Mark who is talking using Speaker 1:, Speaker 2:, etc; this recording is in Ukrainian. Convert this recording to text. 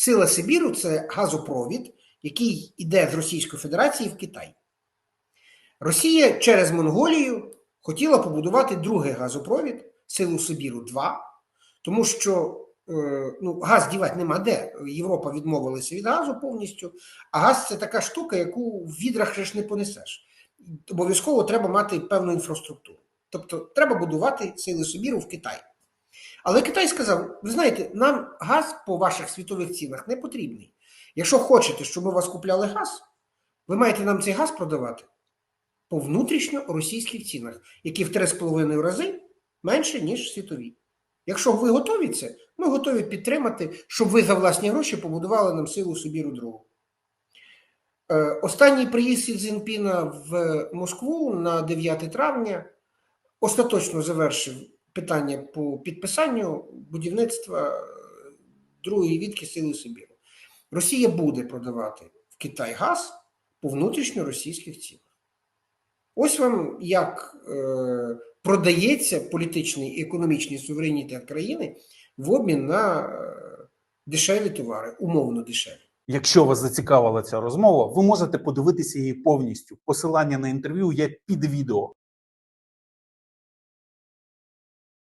Speaker 1: Сила Сибіру це газопровід, який йде з Російської Федерації в Китай. Росія через Монголію хотіла побудувати другий газопровід Силу Сибіру 2, тому що е, ну, газ дівати нема де. Європа відмовилася від газу повністю, а газ це така штука, яку в відрах ж не понесеш. Обов'язково треба мати певну інфраструктуру. Тобто треба будувати Сили Сибіру в Китаї. Але Китай сказав: ви знаєте, нам газ по ваших світових цінах не потрібний. Якщо хочете, щоб ми вас купляли газ, ви маєте нам цей газ продавати по внутрішньо-російських цінах, які в 3,5 рази менше, ніж світові. Якщо ви готові це, ми готові підтримати, щоб ви за власні гроші побудували нам силу Сибіру другу. Е, Останній приїзд Сі Цзіньпіна в Москву на 9 травня остаточно завершив питання по підписанню будівництва е, другої відки Сили Сибіру. Росія буде продавати в Китай газ по внутрішньоросійських цінах. Ось вам як е, продається політичний і економічний суверенітет країни в обмін на е, дешеві товари, умовно дешеві.
Speaker 2: Якщо вас зацікавила ця розмова, ви можете подивитися її повністю. Посилання на інтерв'ю є під відео.